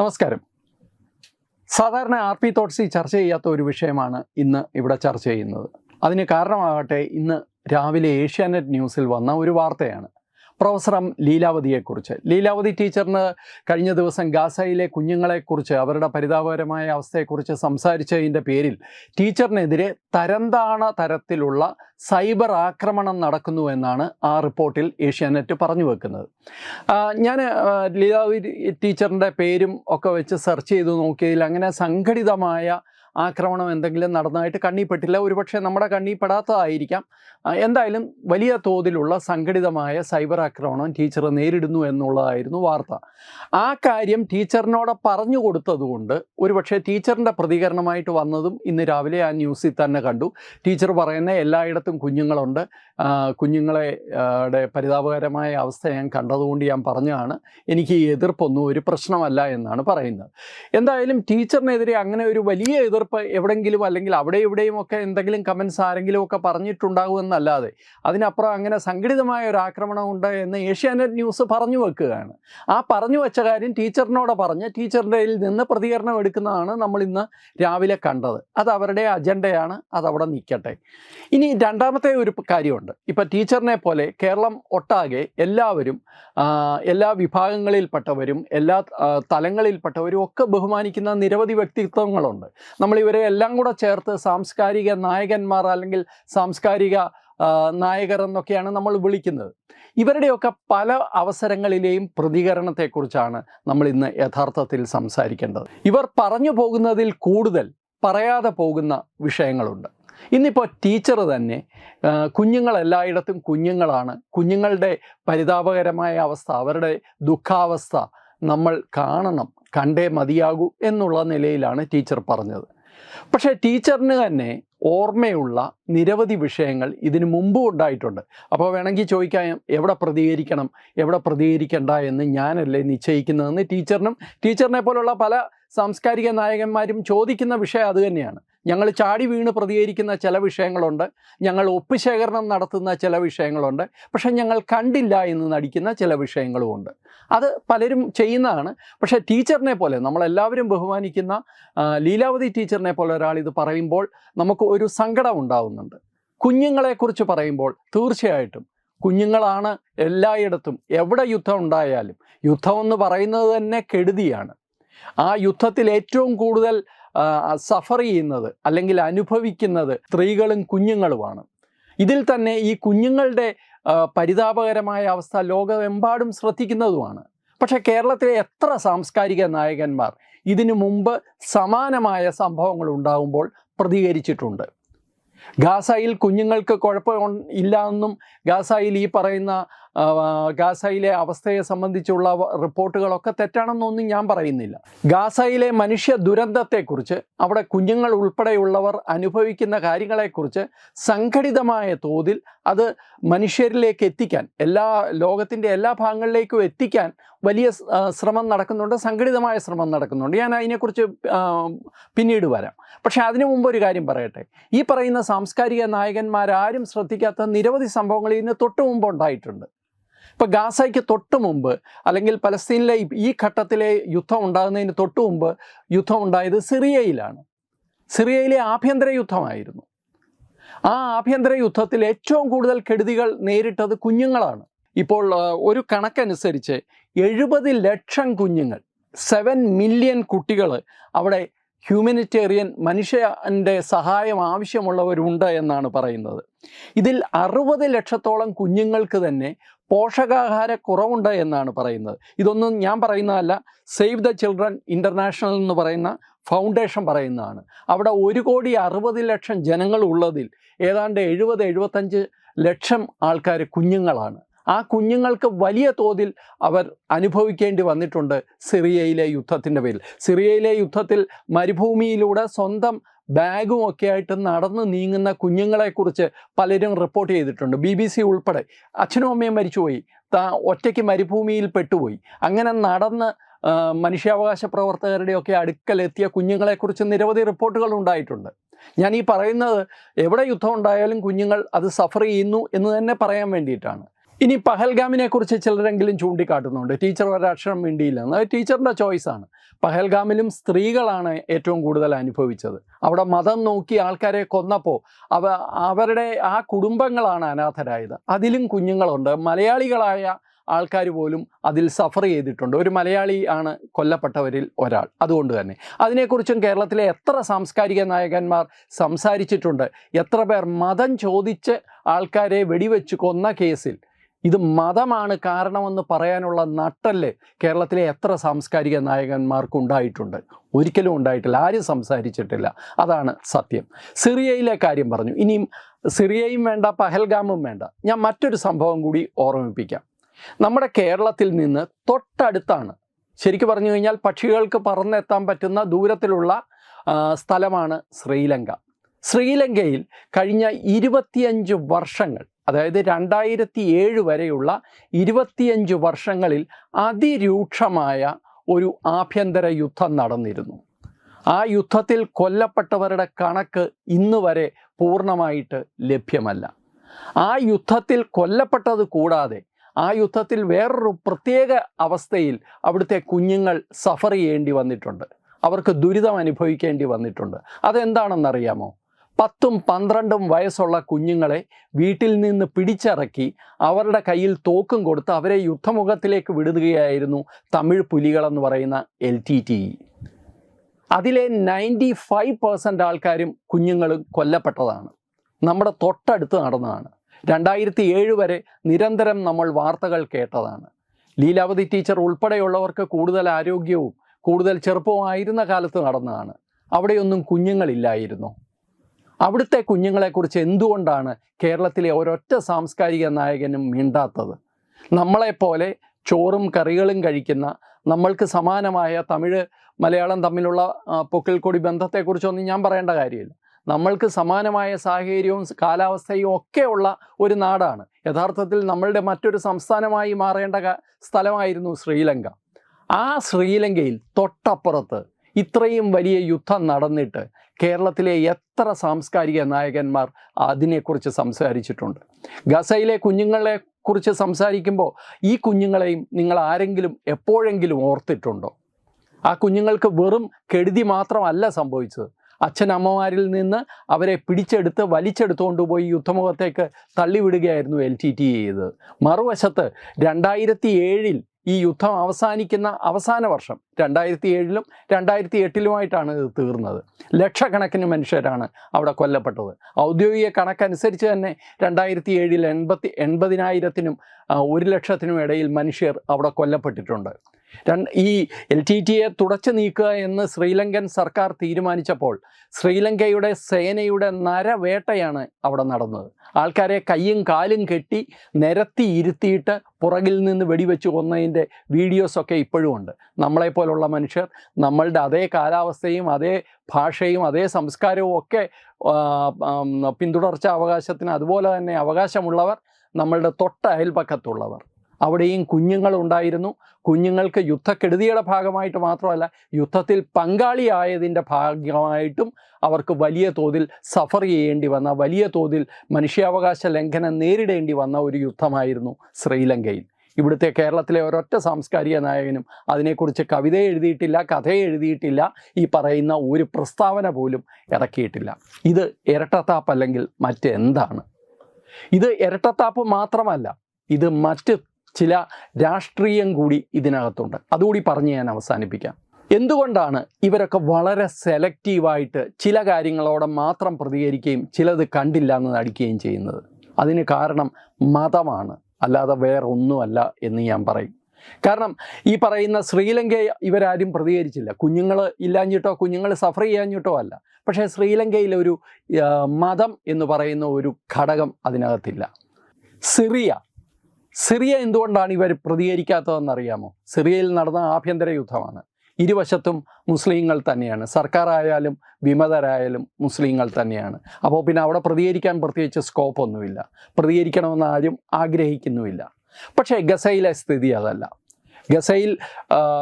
നമസ്കാരം. സാധാരണ R P തോട്ട്സി ചർച്ച ചെയ്യാത്ത ഒരു വിഷയമാണ് ഇന്ന് ഇവിടെ ചർച്ച ചെയ്യുന്നത്. അതിന് കാരണമാകട്ടെ ഇന്ന് രാവിലെ ഏഷ്യാനെറ്റ് ന്യൂസിൽ വന്ന ഒരു വാർത്തയാണ്. Professor M ലീലാവതിയെക്കുറിച്ച്. ലീലാവതി ടീച്ചറിന് കഴിഞ്ഞ ദിവസം ഗാസയിലെ കുഞ്ഞുങ്ങളെക്കുറിച്ച് അവരുടെ പരിതാപകരമായ അവസ്ഥയെക്കുറിച്ച് സംസാരിച്ചതിന്റെ പേരിൽ ടീച്ചറിനെതിരെ തരംതാണ തരത്തിലുള്ള സൈബർ ആക്രമണം നടക്കുന്നു എന്നാണ് ആ റിപ്പോർട്ടിൽ ഏഷ്യാനെറ്റ് പറഞ്ഞു വെക്കുന്നത്. ഞാൻ ലീലാവതി ടീച്ചറിന്റെ പേരും ഒക്കെ വെച്ച് സെർച്ച് ചെയ്ത് നോക്കിയതിൽ അങ്ങനെ സംഘടിതമായ ആക്രമണം എന്തെങ്കിലും നടന്നതായിട്ട് കണ്ണിപ്പെട്ടില്ല. ഒരുപക്ഷെ നമ്മുടെ കണ്ണിപ്പെടാത്തതായിരിക്കാം എന്തായാലും വലിയ തോതിലുള്ള സംഘടിതമായ സൈബർ ആക്രമണം ടീച്ചർ നേരിടുന്നു എന്നുള്ളതായിരുന്നു വാർത്ത. ആ കാര്യം ടീച്ചറിനോട് പറഞ്ഞു കൊടുത്തതുകൊണ്ട് ഒരുപക്ഷെ ടീച്ചറിന്റെ പ്രതികരണമായിട്ട് വന്നതും ഇന്ന് രാവിലെ ആ ന്യൂസിൽ തന്നെ കണ്ടു. ടീച്ചർ പറയുന്ന എല്ലായിടത്തും കുഞ്ഞുങ്ങളുണ്ട്. കുഞ്ഞുങ്ങളെ പരിതാപകരമായ അവസ്ഥ ഞാൻ കണ്ടതുകൊണ്ട് ഞാൻ പറഞ്ഞതാണ്. എനിക്ക് എതിർപ്പൊന്നും ഒരു പ്രശ്നമല്ല എന്നാണ് പറയുന്നത്. എന്തായാലും ടീച്ചറിനെതിരെ അങ്ങനെ ഒരു വലിയ എതിർപ്പ് എവിടെങ്കിലും അല്ലെങ്കിൽ അവിടെ ഇവിടെയും ഒക്കെ എന്തെങ്കിലും കമൻസ് ആരെങ്കിലും ഒക്കെ പറഞ്ഞിട്ടുണ്ടാകുമെന്നല്ലാതെ അതിനപ്പുറം അങ്ങനെ സംഘടിതമായ ഒരു ആക്രമണം ഉണ്ട് എന്ന് ഏഷ്യാനെറ്റ് ന്യൂസ് പറഞ്ഞു വെക്കുകയാണ്. ആ പറഞ്ഞു വെച്ച കാര്യം ടീച്ചറിനോട് പറഞ്ഞ് ടീച്ചറിന്റെ നിന്ന് പ്രതികരണം എടുക്കുന്നതാണ് നമ്മൾ ഇന്ന് രാവിലെ കണ്ടത്. അത് അവരുടെ അജണ്ടയാണ് അതവിടെ നിൽക്കട്ടെ. ഇനി രണ്ടാമത്തെ ഒരു കാര്യമുണ്ട്. ഇപ്പം ടീച്ചറിനെ പോലെ കേരളം ഒട്ടാകെ എല്ലാവരും എല്ലാ വിഭാഗങ്ങളിൽപ്പെട്ടവരും എല്ലാ തലങ്ങളിൽപ്പെട്ടവരും ഒക്കെ ബഹുമാനിക്കുന്ന നിരവധി വ്യക്തിത്വങ്ങളുണ്ട്. നമ്മൾ ഇവരെ എല്ലാം കൂടെ ചേർത്ത് സാംസ്കാരിക നായകന്മാർ അല്ലെങ്കിൽ സാംസ്കാരിക നായകർ എന്നൊക്കെയാണ് നമ്മൾ വിളിക്കുന്നത്. ഇവരുടെയൊക്കെ പല അവസരങ്ങളിലെയും പ്രതികരണത്തെക്കുറിച്ചാണ് നമ്മൾ ഇന്ന് യഥാർത്ഥത്തിൽ സംസാരിക്കേണ്ടത്. ഇവർ പറഞ്ഞു പോകുന്നതിൽ കൂടുതൽ പറയാതെ പോകുന്ന വിഷയങ്ങളുണ്ട്. ഇന്നിപ്പോൾ ടീച്ചർ തന്നെ കുഞ്ഞുങ്ങൾ എല്ലായിടത്തും കുഞ്ഞുങ്ങളാണ്. കുഞ്ഞുങ്ങളുടെ പരിതാപകരമായ അവസ്ഥ അവരുടെ ദുഃഖാവസ്ഥ നമ്മൾ കാണണം കണ്ടേ മതിയാകൂ എന്നുള്ള നിലയിലാണ് ടീച്ചർ പറഞ്ഞത്. പക്ഷേ ടീച്ചറിന് തന്നെ ഓർമ്മയുള്ള നിരവധി വിഷയങ്ങൾ ഇതിനു മുമ്പും ഉണ്ടായിട്ടുണ്ട്. അപ്പോൾ വേണമെങ്കിൽ ചോദിക്കാം എവിടെ പ്രതികരിക്കണം എവിടെ പ്രതികരിക്കേണ്ട എന്ന് ഞാനല്ലേ നിശ്ചയിക്കുന്നതെന്ന് ടീച്ചറിനും ടീച്ചറിനെ പോലുള്ള പല സാംസ്കാരിക നായകന്മാരും ചോദിക്കുന്ന വിഷയം അതുതന്നെയാണ് ഞങ്ങൾ ചാടി വീണ് പ്രതികരിക്കുന്ന ചില വിഷയങ്ങളുണ്ട് ഞങ്ങൾ ഒപ്പുശേഖരണം നടത്തുന്ന ചില വിഷയങ്ങളുണ്ട് പക്ഷേ ഞങ്ങൾ കണ്ടില്ല എന്ന് നടിക്കുന്ന ചില വിഷയങ്ങളുമുണ്ട്. അത് പലരും ചെയ്യുന്നതാണ്. പക്ഷേ ടീച്ചറിനെ പോലെ നമ്മളെല്ലാവരും ബഹുമാനിക്കുന്ന ലീലാവതി ടീച്ചറിനെ പോലെ ഒരാൾ ഇത് പറയുമ്പോൾ നമുക്ക് ഒരു സങ്കടം ഉണ്ടാവുന്നുണ്ട്. കുഞ്ഞുങ്ങളെക്കുറിച്ച് പറയുമ്പോൾ തീർച്ചയായിട്ടും കുഞ്ഞുങ്ങളാണ് എല്ലായിടത്തും എവിടെ യുദ്ധം ഉണ്ടായാലും യുദ്ധം എന്ന് പറയുന്നത് തന്നെ കെടുതിയാണ്. ആ യുദ്ധത്തിൽ ഏറ്റവും കൂടുതൽ സഫർ ചെയ്യുന്നത് അല്ലെങ്കിൽ അനുഭവിക്കുന്നത് സ്ത്രീകളും കുഞ്ഞുങ്ങളുമാണ്. ഇതിൽ തന്നെ ഈ കുഞ്ഞുങ്ങളുടെ പരിതാപകരമായ അവസ്ഥ ലോകമെമ്പാടും ശ്രദ്ധിക്കുന്നതുമാണ്. പക്ഷേ കേരളത്തിലെ എത്ര സാംസ്കാരിക നായകന്മാർ ഇതിനു മുമ്പ് സമാനമായ സംഭവങ്ങൾ ഉണ്ടാകുമ്പോൾ പ്രതികരിച്ചിട്ടുണ്ട്. ഗാസയിൽ കുഞ്ഞുങ്ങൾക്ക് കുഴപ്പം ഇല്ല എന്നും ഗാസയിൽ ഈ പറയുന്ന ഗാസയിലെ അവസ്ഥയെ സംബന്ധിച്ചുള്ള റിപ്പോർട്ടുകളൊക്കെ തെറ്റാണെന്നൊന്നും ഞാൻ പറയുന്നില്ല. ഗാസയിലെ മനുഷ്യ ദുരന്തത്തെക്കുറിച്ച് അവിടെ കുഞ്ഞുങ്ങൾ ഉൾപ്പെടെയുള്ളവർ അനുഭവിക്കുന്ന കാര്യങ്ങളെക്കുറിച്ച് സംഘടിതമായ തോതിൽ അത് മനുഷ്യരിലേക്ക് എത്തിക്കാൻ എല്ലാ ലോകത്തിന്റെ എല്ലാ ഭാഗങ്ങളിലേക്കും എത്തിക്കാൻ വലിയ ശ്രമം നടക്കുന്നുണ്ട് സംഘടിതമായ ശ്രമം നടക്കുന്നുണ്ട്. ഞാൻ അതിനെക്കുറിച്ച് പിന്നീട് വരാം. പക്ഷേ അതിനു മുമ്പ് ഒരു കാര്യം പറയട്ടെ. ഈ പറയുന്ന സാംസ്കാരിക നായകന്മാരാരും ശ്രദ്ധിക്കാത്ത നിരവധി സംഭവങ്ങൾ ഇതിന് തൊട്ടു മുമ്പ് ഉണ്ടായിട്ടുണ്ട്. ഇപ്പോൾ ഗാസയ്ക്ക് തൊട്ട് മുമ്പ് അല്ലെങ്കിൽ പലസ്തീനിലെ ഈ- ഘട്ടത്തിലെ യുദ്ധം ഉണ്ടാകുന്നതിന് തൊട്ട് മുമ്പ് യുദ്ധം ഉണ്ടായത് സിറിയയിലാണ്. സിറിയയിലെ ആഭ്യന്തര യുദ്ധമായിരുന്നു. ആ ആഭ്യന്തര യുദ്ധത്തിൽ ഏറ്റവും കൂടുതൽ കെടുതികൾ നേരിട്ടത് കുഞ്ഞുങ്ങളാണ്. ഇപ്പോൾ ഒരു കണക്കനുസരിച്ച് എഴുപത് ലക്ഷം കുഞ്ഞുങ്ങൾ സെവൻ മില്യൺ കുട്ടികൾ അവിടെ ഹ്യൂമനിറ്റേറിയൻ മനുഷ്യന്റെ സഹായം ആവശ്യമുള്ളവരുണ്ട് എന്നാണ് പറയുന്നത്. ഇതിൽ അറുപത് ലക്ഷത്തോളം കുഞ്ഞുങ്ങൾക്ക് തന്നെ പോഷകാഹാര കുറവുണ്ട് എന്നാണ് പറയുന്നത്. ഇതൊന്നും ഞാൻ പറയുന്നതല്ല സേവ് ദ ചിൽഡ്രൻ ഇന്റർനാഷണൽ എന്ന് പറയുന്ന ഫൗണ്ടേഷൻ പറയുന്നതാണ്. അവിടെ ഒരു കോടി അറുപത് ലക്ഷം ജനങ്ങൾ ഉള്ളതിൽ ഏതാണ്ട് എഴുപത് എഴുപത്തഞ്ച് ലക്ഷം ആൾക്കാർ കുഞ്ഞുങ്ങളാണ്. ആ കുഞ്ഞുങ്ങൾക്ക് വലിയ തോതിൽ അവർ അനുഭവിക്കേണ്ടി വന്നിട്ടുണ്ട് സിറിയയിലെ യുദ്ധത്തിന്റെ പേരിൽ. സിറിയയിലെ യുദ്ധത്തിൽ മരുഭൂമിയിലൂടെ സ്വന്തം ബാഗും ഒക്കെ ആയിട്ട് നടന്ന് നീങ്ങുന്ന കുഞ്ഞുങ്ങളെക്കുറിച്ച് പലരും റിപ്പോർട്ട് ചെയ്തിട്ടുണ്ട്. ബി ബി സി ഉൾപ്പെടെ. അച്ഛനും അമ്മയും മരിച്ചുപോയി. താ ഒറ്റയ്ക്ക് മരുഭൂമിയിൽ പെട്ടുപോയി. അങ്ങനെ നടന്ന് മനുഷ്യാവകാശ പ്രവർത്തകരുടെയൊക്കെ അടുക്കലെത്തിയ കുഞ്ഞുങ്ങളെക്കുറിച്ച് നിരവധി റിപ്പോർട്ടുകൾ ഉണ്ടായിട്ടുണ്ട്. ഞാൻ ഈ പറയുന്നത് എവിടെ യുദ്ധം ഉണ്ടായാലും കുഞ്ഞുങ്ങൾ അത് സഫർ ചെയ്യുന്നു എന്ന് തന്നെ പറയാൻ വേണ്ടിയിട്ടാണ്. ഇനി പഹൽഗാമിനെ കുറിച്ച് ചിലരെങ്കിലും ചൂണ്ടിക്കാട്ടുന്നുണ്ട്. ടീച്ചർ ഒരക്ഷരം മിണ്ടിയില്ലെന്ന്. അത് ടീച്ചറിന്റെ ചോയ്സാണ് പഹൽഗാമിലും സ്ത്രീകളാണ് ഏറ്റവും കൂടുതൽ അനുഭവിച്ചത്. അവിടെ മതം നോക്കി ആൾക്കാരെ കൊന്നപ്പോൾ അവ അവരുടെ ആ കുടുംബങ്ങളാണ് അനാഥരായത്. അതിലും കുഞ്ഞുങ്ങളുണ്ട്. മലയാളികളായ ആൾക്കാർ പോലും അതിൽ സഫർ ചെയ്തിട്ടുണ്ട്. ഒരു മലയാളി ആണ് കൊല്ലപ്പെട്ടവരിൽ ഒരാൾ. അതുകൊണ്ട് തന്നെ. അതിനെക്കുറിച്ചും കേരളത്തിലെ എത്ര സാംസ്കാരിക നായകന്മാർ സംസാരിച്ചിട്ടുണ്ട്. എത്ര പേർ മതം ചോദിച്ച് ആൾക്കാരെ വെടിവെച്ച് കൊന്ന കേസിൽ ഇത് മതമാണ് കാരണമെന്ന് പറയാനുള്ള നട്ടൽ കേരളത്തിലെ എത്ര സാംസ്കാരിക നായകന്മാർക്ക് ഉണ്ടായിട്ടുണ്ട് ഒരിക്കലും ഉണ്ടായിട്ടില്ല. ആരും സംസാരിച്ചിട്ടില്ല. അതാണ് സത്യം. സിറിയയിലെ കാര്യം പറഞ്ഞു. ഇനിയും സിറിയയും വേണ്ട പഹൽഗാമും വേണ്ട. ഞാൻ മറ്റൊരു സംഭവം കൂടി ഓർമ്മിപ്പിക്കാം. നമ്മുടെ കേരളത്തിൽ നിന്ന് തൊട്ടടുത്താണ്. ശരിക്കും പറഞ്ഞു കഴിഞ്ഞാൽ പക്ഷികൾക്ക് പറന്നെത്താൻ പറ്റുന്ന ദൂരത്തിലുള്ള സ്ഥലമാണ് ശ്രീലങ്ക. ശ്രീലങ്കയിൽ കഴിഞ്ഞ ഇരുപത്തിയഞ്ച് വർഷങ്ങൾ അതായത് രണ്ടായിരത്തി ഏഴ് വരെയുള്ള ഇരുപത്തിയഞ്ച് വർഷങ്ങളിൽ അതിരൂക്ഷമായ ഒരു ആഭ്യന്തര യുദ്ധം നടന്നിരുന്നു. ആ യുദ്ധത്തിൽ കൊല്ലപ്പെട്ടവരുടെ കണക്ക് ഇന്ന് വരെ പൂർണമായിട്ട് ലഭ്യമല്ല. ആ യുദ്ധത്തിൽ കൊല്ലപ്പെട്ടത് കൂടാതെ ആ യുദ്ധത്തിൽ വേറൊരു പ്രത്യേക അവസ്ഥയിൽ അവിടുത്തെ കുഞ്ഞുങ്ങൾ സഫർ ചെയ്യേണ്ടി വന്നിട്ടുണ്ട്. അവർക്ക് ദുരിതം അനുഭവിക്കേണ്ടി വന്നിട്ടുണ്ട്. അതെന്താണെന്നറിയാമോ? പത്തും പന്ത്രണ്ടും വയസ്സുള്ള കുഞ്ഞുങ്ങളെ വീട്ടിൽ നിന്ന് പിടിച്ചിറക്കി അവരുടെ കയ്യിൽ തോക്കും കൊടുത്ത് അവരെ യുദ്ധമുഖത്തിലേക്ക് വിടുകയായിരുന്നു തമിഴ് പുലികളെന്ന് പറയുന്ന എൽ ടി ടി. അതിലെ നയന്റി ഫൈവ് പെർസെന്റ് ആൾക്കാരും കുഞ്ഞുങ്ങളും കൊല്ലപ്പെട്ടതാണ്. നമ്മുടെ തൊട്ടടുത്ത് നടന്നതാണ്. രണ്ടായിരത്തി ഏഴ് വരെ നിരന്തരം നമ്മൾ വാർത്തകൾ കേട്ടതാണ്. ലീലാവതി ടീച്ചർ ഉൾപ്പെടെയുള്ളവർക്ക് കൂടുതൽ ആരോഗ്യവും കൂടുതൽ ചെറുപ്പവുമായിരുന്ന കാലത്ത് നടന്നതാണ്. അവിടെയൊന്നും കുഞ്ഞുങ്ങളില്ലായിരുന്നു. അവിടുത്തെ കുഞ്ഞുങ്ങളെക്കുറിച്ച് എന്തുകൊണ്ടാണ് കേരളത്തിലെ ഒരൊറ്റ സാംസ്കാരിക നായകനും മിണ്ടാത്തത്? നമ്മളെപ്പോലെ ചോറും കറികളും കഴിക്കുന്ന നമ്മൾക്ക് സമാനമായ തമിഴ് മലയാളം തമ്മിലുള്ള പൊക്കിൾക്കൊടി ബന്ധത്തെക്കുറിച്ചൊന്നും ഞാൻ പറയേണ്ട കാര്യമില്ല. നമ്മൾക്ക് സമാനമായ സാഹചര്യവും കാലാവസ്ഥയും ഒക്കെയുള്ള ഒരു നാടാണ്. യഥാർത്ഥത്തിൽ നമ്മളുടെ മറ്റൊരു സംസ്ഥാനമായി മാറേണ്ട സ്ഥലമായിരുന്നു ശ്രീലങ്ക. ആ ശ്രീലങ്കയിൽ തൊട്ടപ്പുറത്ത് ഇത്രയും വലിയ യുദ്ധം നടന്നിട്ട് കേരളത്തിലെ എത്ര സാംസ്കാരിക നായകന്മാർ അതിനെക്കുറിച്ച് സംസാരിച്ചിട്ടുണ്ട്? ഗസയിലെ കുഞ്ഞുങ്ങളെ കുറിച്ച് സംസാരിക്കുമ്പോൾ ഈ കുഞ്ഞുങ്ങളെയും നിങ്ങൾ ആരെങ്കിലും എപ്പോഴെങ്കിലും ഓർത്തിട്ടുണ്ടോ? ആ കുഞ്ഞുങ്ങൾക്ക് വെറും കെടുതി മാത്രമല്ല സംഭവിച്ചത്. അച്ഛനമ്മമാരിൽ നിന്ന് അവരെ പിടിച്ചെടുത്ത് വലിച്ചെടുത്തുകൊണ്ട് പോയി യുദ്ധമുഖത്തേക്ക് തള്ളിവിടുകയായിരുന്നു എൽ ടി ടി ചെയ്തത്. മറുവശത്ത് രണ്ടായിരത്തി ഏഴിൽ ഈ യുദ്ധം അവസാനിക്കുന്ന അവസാന വർഷം രണ്ടായിരത്തി ഏഴിലും രണ്ടായിരത്തി എട്ടിലുമായിട്ടാണ് ഇത് തീർന്നത്. ലക്ഷക്കണക്കിന് മനുഷ്യരാണ് അവിടെ കൊല്ലപ്പെട്ടത്. ഔദ്യോഗിക കണക്കനുസരിച്ച് തന്നെ രണ്ടായിരത്തി ഏഴിൽ എൺപത്തി എൺപതിനായിരത്തിനും ഒരു ലക്ഷത്തിനും ഇടയിൽ മനുഷ്യർ അവിടെ കൊല്ലപ്പെട്ടിട്ടുണ്ട്. ഈ എൽ ടി ടിയെ തുടച്ചു നീക്കുക എന്ന് ശ്രീലങ്കൻ സർക്കാർ തീരുമാനിച്ചപ്പോൾ ശ്രീലങ്കയുടെ സേനയുടെ നരവേട്ടയാണ് അവിടെ നടന്നത്. ആൾക്കാരെ കയ്യും കാലും കെട്ടി നിരത്തി ഇരുത്തിയിട്ട് പുറകിൽ നിന്ന് വെടിവെച്ച് കൊന്നതിന്റെ വീഡിയോസൊക്കെ ഇപ്പോഴും ഉണ്ട്. നമ്മളെപ്പോലുള്ള മനുഷ്യർ നമ്മളുടെ അതേ കാലാവസ്ഥയും അതേ ഭാഷയും അതേ സംസ്കാരവും ഒക്കെ പിന്തുടർച്ച അവകാശത്തിന് അതുപോലെ തന്നെ അവകാശമുള്ളവർ നമ്മളുടെ തൊട്ട അയൽപക്കത്തുള്ളവർ. അവിടെയും കുഞ്ഞുങ്ങളുണ്ടായിരുന്നു. കുഞ്ഞുങ്ങൾക്ക് യുദ്ധക്കെടുതിയുടെ ഭാഗമായിട്ട് മാത്രമല്ല യുദ്ധത്തിൽ പങ്കാളിയായതിന്റെ ഭാഗമായിട്ടും അവർക്ക് വലിയ തോതിൽ സഫർ ചെയ്യേണ്ടി വന്ന വലിയ തോതിൽ മനുഷ്യാവകാശ ലംഘനം നേരിടേണ്ടി വന്ന ഒരു യുദ്ധമായിരുന്നു ശ്രീലങ്കയിൽ. ഇവിടുത്തെ കേരളത്തിലെ ഒരൊറ്റ സാംസ്കാരിക നായകനും അതിനെക്കുറിച്ച് കവിത എഴുതിയിട്ടില്ല കഥ എഴുതിയിട്ടില്ല ഈ പറയുന്ന ഒരു പ്രസ്താവന പോലും ഇറക്കിയിട്ടില്ല. ഇത് ഇരട്ടത്താപ്പല്ലെങ്കിൽ മറ്റെന്താണ്? ഇത് ഇരട്ടത്താപ്പ് മാത്രമല്ല ഇത് മറ്റ് ചില രാഷ്ട്രീയം കൂടി ഇതിനകത്തുണ്ട്. അതുകൂടി പറഞ്ഞ് ഞാൻ അവസാനിപ്പിക്കാം. എന്തുകൊണ്ടാണ് ഇവരൊക്കെ വളരെ സെലക്റ്റീവായിട്ട് ചില കാര്യങ്ങളോടെ മാത്രം പ്രതികരിക്കുകയും ചിലത് കണ്ടില്ല എന്ന് നടിക്കുകയും ചെയ്യുന്നത്? അതിന് കാരണം മതമാണ് അല്ലാതെ വേറെ ഒന്നുമല്ല എന്ന് ഞാൻ പറയും. കാരണം ഈ പറയുന്ന ശ്രീലങ്കയെ ഇവരാരും പ്രതികരിച്ചില്ല. കുഞ്ഞുങ്ങൾ ഇല്ലാഞ്ഞിട്ടോ കുഞ്ഞുങ്ങൾ സഫർ ചെയ്യാഞ്ഞിട്ടോ അല്ല. പക്ഷേ ശ്രീലങ്കയിലൊരു മതം എന്ന് പറയുന്ന ഒരു ഘടകം അതിനകത്തില്ല. സിറിയ സിറിയ എന്തുകൊണ്ടാണ് ഇവർ പ്രതികരിക്കാത്തതെന്ന് അറിയാമോ സിറിയയിൽ നടന്ന ആഭ്യന്തര യുദ്ധമാണ്. ഇരുവശത്തും മുസ്ലിങ്ങൾ തന്നെയാണ്. സർക്കാരായാലും വിമതരായാലും മുസ്ലിങ്ങൾ തന്നെയാണ്. അപ്പോൾ പിന്നെ അവിടെ പ്രതികരിക്കാൻ പ്രത്യേകിച്ച് സ്കോപ്പൊന്നുമില്ല പ്രതികരിക്കണമെന്ന് ആരും ആഗ്രഹിക്കുന്നുമില്ല. പക്ഷേ ഗസയിലെ സ്ഥിതി അതല്ല. ഗസയിൽ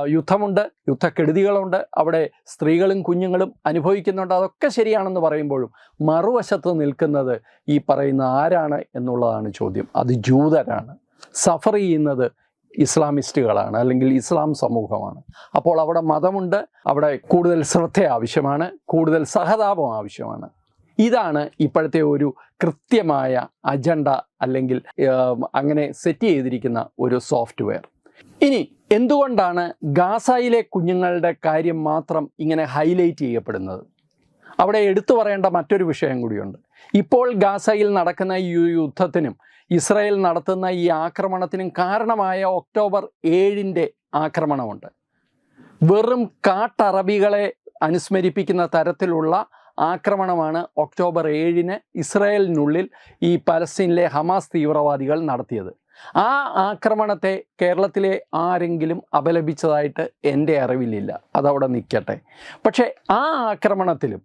യുദ്ധമുണ്ട് യുദ്ധക്കെടുതികളുണ്ട്. അവിടെ സ്ത്രീകളും കുഞ്ഞുങ്ങളും അനുഭവിക്കുന്നുണ്ട്. അതൊക്കെ ശരിയാണെന്ന് പറയുമ്പോഴും മറുവശത്ത് നിൽക്കുന്നത് ഈ പറയുന്ന ആരാണ് എന്നുള്ളതാണ് ചോദ്യം. അത് ജൂതരാണ്. സഫർ ചെയ്യുന്നത് ഇസ്ലാമിസ്റ്റുകളാണ് അല്ലെങ്കിൽ ഇസ്ലാം സമൂഹമാണ്. അപ്പോൾ അവിടെ മതമുണ്ട് അവിടെ കൂടുതൽ ശ്രദ്ധ ആവശ്യമാണ് കൂടുതൽ സഹതാപം ആവശ്യമാണ്. ഇതാണ് ഇപ്പോഴത്തെ ഒരു കൃത്യമായ അജണ്ട അല്ലെങ്കിൽ അങ്ങനെ സെറ്റ് ചെയ്തിരിക്കുന്ന ഒരു സോഫ്റ്റ്വെയർ ഇനി എന്തുകൊണ്ടാണ് ഗാസയിലെ കുഞ്ഞുങ്ങളുടെ കാര്യം മാത്രം ഇങ്ങനെ ഹൈലൈറ്റ് ചെയ്യപ്പെടുന്നത്? അവിടെ എടുത്തു പറയേണ്ട മറ്റൊരു വിഷയം കൂടിയുണ്ട്. ഇപ്പോൾ ഗാസയിൽ നടക്കുന്ന ഈ യുദ്ധത്തിനും ഇസ്രായേൽ നടത്തുന്ന ഈ ആക്രമണത്തിനും കാരണമായ ഒക്ടോബർ ഏഴിന്റെ ആക്രമണമുണ്ട്. വെറും കാട്ടറബികളെ അനുസ്മരിപ്പിക്കുന്ന തരത്തിലുള്ള ആക്രമണമാണ് ഒക്ടോബർ ഏഴിന് ഇസ്രായേലിനുള്ളിൽ ഈ പലസ്തീനിലെ ഹമാസ് തീവ്രവാദികൾ നടത്തിയത്. ആ ആക്രമണത്തെ കേരളത്തിലെ ആരെങ്കിലും അപലപിച്ചതായിട്ട് എന്റെ അറിവിലില്ല. അതവിടെ നിൽക്കട്ടെ. പക്ഷേ ആ ആക്രമണത്തിലും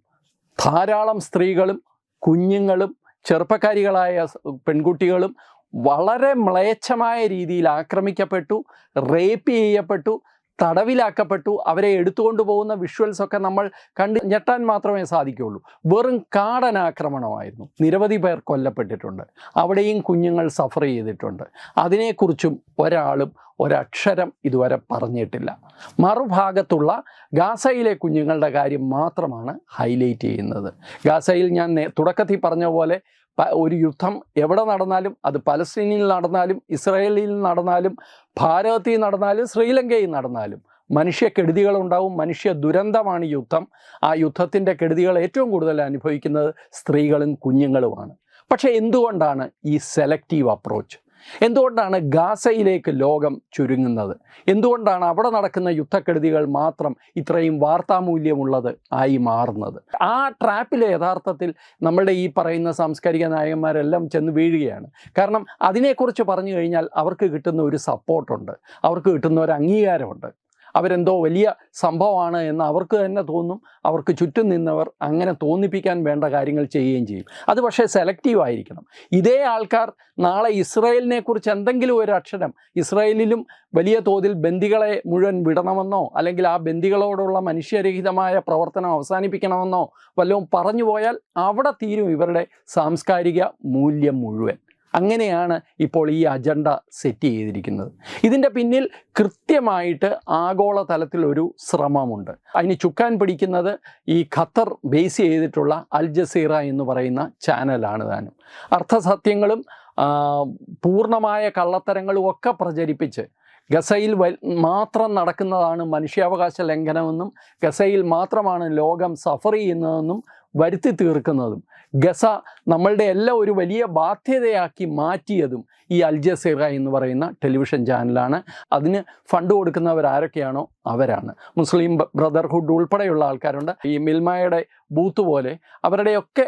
ധാരാളം സ്ത്രീകളും കുഞ്ഞുങ്ങളും ചെറുപ്പക്കാരികളായ പെൺകുട്ടികളും വളരെ മ്ലേച്ഛമായ രീതിയിൽ ആക്രമിക്കപ്പെട്ടു റേപ്പ് ചെയ്യപ്പെട്ടു തടവിലാക്കപ്പെട്ടു. അവരെ എടുത്തുകൊണ്ട് പോകുന്ന വിഷ്വൽസ് ഒക്കെ നമ്മൾ കണ്ട് ഞെട്ടാൻ മാത്രമേ സാധിക്കുകയുള്ളൂ. വെറും കാടനാക്രമണമായിരുന്നു. നിരവധി പേർ കൊല്ലപ്പെട്ടിട്ടുണ്ട്. അവിടെയും കുഞ്ഞുങ്ങൾ സഫർ ചെയ്തിട്ടുണ്ട്. അതിനെക്കുറിച്ചും ഒരാളും ഒരക്ഷരം ഇതുവരെ പറഞ്ഞിട്ടില്ല. മറുഭാഗത്തുള്ള ഗാസയിലെ കുഞ്ഞുങ്ങളുടെ കാര്യം മാത്രമാണ് ഹൈലൈറ്റ് ചെയ്യുന്നത്. ഗാസയിൽ ഞാൻ തുടക്കത്തിൽ പറഞ്ഞ പോലെ ഒരു യുദ്ധം എവിടെ നടന്നാലും അത് പലസ്തീനിൽ നടന്നാലും ഇസ്രായേലിൽ നടന്നാലും ഭാരതത്തിൽ നടന്നാലും ശ്രീലങ്കയിൽ നടന്നാലും മനുഷ്യ കെടുതികളുണ്ടാവും മനുഷ്യ ദുരന്തമാണ് യുദ്ധം. ആ യുദ്ധത്തിന്റെ കെടുതികൾ ഏറ്റവും കൂടുതൽ അനുഭവിക്കുന്നത് സ്ത്രീകളും കുഞ്ഞുങ്ങളുമാണ്. പക്ഷേ എന്തുകൊണ്ടാണ് ഈ സെലക്റ്റീവ് അപ്രോച്ച് എന്തുകൊണ്ടാണ് ഗാസയിലേക്ക് ലോകം ചുരുങ്ങുന്നത്? എന്തുകൊണ്ടാണ് അവിടെ നടക്കുന്ന യുദ്ധക്കെടുതികൾ മാത്രം ഇത്രയും വാർത്താമൂല്യമുള്ളത് ആയി മാറുന്നത്? ആ ട്രാപ്പിൽ യഥാർത്ഥത്തിൽ നമ്മുടെ ഈ പറയുന്ന സാംസ്കാരിക നായകന്മാരെല്ലാം ചെന്ന് വീഴുകയാണ്. കാരണം അതിനെക്കുറിച്ച് പറഞ്ഞു കഴിഞ്ഞാൽ അവർക്ക് കിട്ടുന്ന ഒരു സപ്പോർട്ടുണ്ട് അവർക്ക് കിട്ടുന്ന ഒരു അംഗീകാരമുണ്ട്. അവരെന്തോ വലിയ സംഭവമാണ് എന്ന് അവർക്ക് തന്നെ തോന്നും. അവർക്ക് ചുറ്റും നിന്നവർ അങ്ങനെ തോന്നിപ്പിക്കാൻ വേണ്ട കാര്യങ്ങൾ ചെയ്യുകയും ചെയ്യും. അത് പക്ഷേ സെലക്റ്റീവ് ആയിരിക്കണം. ഇതേ ആൾക്കാർ നാളെ ഇസ്രായേലിനെ കുറിച്ച് എന്തെങ്കിലും ഒരു അക്ഷരം ഇസ്രായേലിലും വലിയ തോതിൽ ബന്ദികളെ മുഴുവൻ വിടണമെന്നോ അല്ലെങ്കിൽ ആ ബന്ദികളോടുള്ള മനുഷ്യരഹിതമായ പ്രവർത്തനം അവസാനിപ്പിക്കണമെന്നോ വല്ലതും പറഞ്ഞു പോയാൽ അവിടെ തീരും ഇവരുടെ സാംസ്കാരിക മൂല്യം മുഴുവൻ. അങ്ങനെയാണ് ഇപ്പോൾ ഈ അജണ്ട സെറ്റ് ചെയ്തിരിക്കുന്നത്. ഇതിന്റെ പിന്നിൽ കൃത്യമായിട്ട് ആഗോളതലത്തിൽ ഒരു ശ്രമമുണ്ട്. അതിന് ചുക്കാൻ പിടിക്കുന്നത് ഈ ഖത്തർ ബേസ് ചെയ്തിട്ടുള്ള അൽ ജസീറ എന്ന് പറയുന്ന ചാനലാണ് താനും. അർത്ഥസത്യങ്ങളും പൂർണമായ കള്ളത്തരങ്ങളും ഒക്കെ പ്രചരിപ്പിച്ച് ഗസയിൽ മാത്രം നടക്കുന്നതാണ് മനുഷ്യാവകാശ ലംഘനമെന്നും ഗസയിൽ മാത്രമാണ് ലോകം സഫർ ചെയ്യുന്നതെന്നും വരുത്തി തീർക്കുന്നതും ഗസ നമ്മളുടെ എല്ലാം ഒരു വലിയ ബാധ്യതയാക്കി മാറ്റിയതും ഈ അൽ ജസീറ എന്ന് പറയുന്ന ടെലിവിഷൻ ചാനലാണ്. അതിന് ഫണ്ട് കൊടുക്കുന്നവർ ആരൊക്കെയാണോ അവരാണ്. മുസ്ലിം ബ്രദർഹുഡ് ഉൾപ്പെടെയുള്ള ആൾക്കാരുണ്ട്. ഈ മിൽമയുടെ ബൂത്ത് പോലെ അവരുടെയൊക്കെ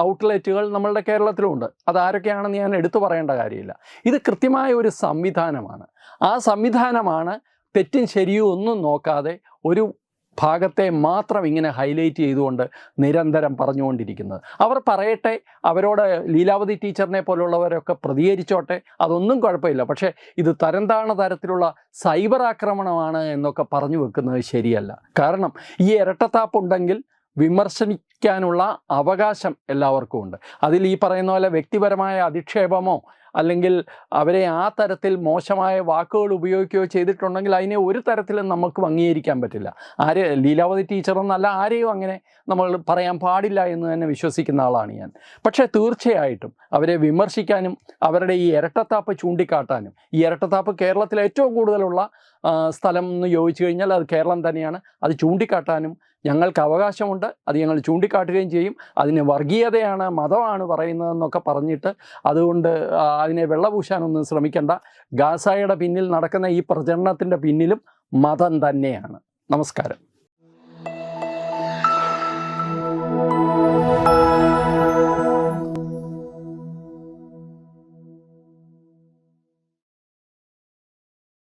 ഔട്ട്ലെറ്റുകൾ നമ്മളുടെ കേരളത്തിലുമുണ്ട് അതാരൊക്കെയാണെന്ന് ഞാൻ എടുത്തു പറയേണ്ട കാര്യമില്ല. ഇത് കൃത്യമായ ഒരു സംവിധാനമാണ്. ആ സംവിധാനമാണ് തെറ്റും ശരിയും ഒന്നും നോക്കാതെ ഒരു ഭാഗത്തെ മാത്രം ഇങ്ങനെ ഹൈലൈറ്റ് ചെയ്തുകൊണ്ട് നിരന്തരം പറഞ്ഞുകൊണ്ടിരിക്കുന്നത്. അവർ പറയട്ടെ അവരോട് ലീലാവതി ടീച്ചറിനെ പോലുള്ളവരൊക്കെ പ്രതികരിച്ചോട്ടെ അതൊന്നും കുഴപ്പമില്ല. പക്ഷേ ഇത് തരംതാണ തരത്തിലുള്ള സൈബർ ആക്രമണമാണ് എന്നൊക്കെ പറഞ്ഞു വെക്കുന്നത് ശരിയല്ല. കാരണം ഈ ഇരട്ടത്താപ്പുണ്ടെങ്കിൽ വിമർശിക്കാനുള്ള അവകാശം എല്ലാവർക്കും ഉണ്ട് അതിൽ ഈ പറയുന്ന പോലെ വ്യക്തിപരമായ അധിക്ഷേപമോ അല്ലെങ്കിൽ അവരെ ആ തരത്തിൽ മോശമായ വാക്കുകൾ ഉപയോഗിക്കുകയോ ചെയ്തിട്ടുണ്ടെങ്കിൽ അതിനെ ഒരു തരത്തിലും നമുക്ക് അംഗീകരിക്കാൻ പറ്റില്ല. ആരെ ലീലാവതി ടീച്ചറെന്നല്ല ആരെയും അങ്ങനെ നമ്മൾ പറയാൻ പാടില്ല എന്ന് തന്നെ വിശ്വസിക്കുന്ന ആളാണ് ഞാൻ. പക്ഷേ തീർച്ചയായിട്ടും അവരെ വിമർശിക്കാനും അവരുടെ ഈ ഇരട്ടത്താപ്പ് ചൂണ്ടിക്കാട്ടാനും ഈ ഇരട്ടത്താപ്പ് കേരളത്തിൽ ഏറ്റവും കൂടുതലുള്ള സ്ഥലം എന്ന് ചോദിച്ചു കഴിഞ്ഞാൽ അത് കേരളം തന്നെയാണ്. അത് ചൂണ്ടിക്കാട്ടാനും ഞങ്ങൾക്ക് അവകാശമുണ്ട്. അത് ഞങ്ങൾ ചൂണ്ടിക്കാട്ടുകയും ചെയ്യും. അതിന് വർഗീയതയാണ് മതമാണ് പറയുന്നതെന്നൊക്കെ പറഞ്ഞിട്ട് അതുകൊണ്ട് അതിനെ വെള്ളപൂശാനൊന്നും ശ്രമിക്കേണ്ട. ഗാസായുടെ പിന്നിൽ നടക്കുന്ന ഈ പ്രചരണത്തിന്റെ പിന്നിലും മതം തന്നെയാണ്. നമസ്കാരം.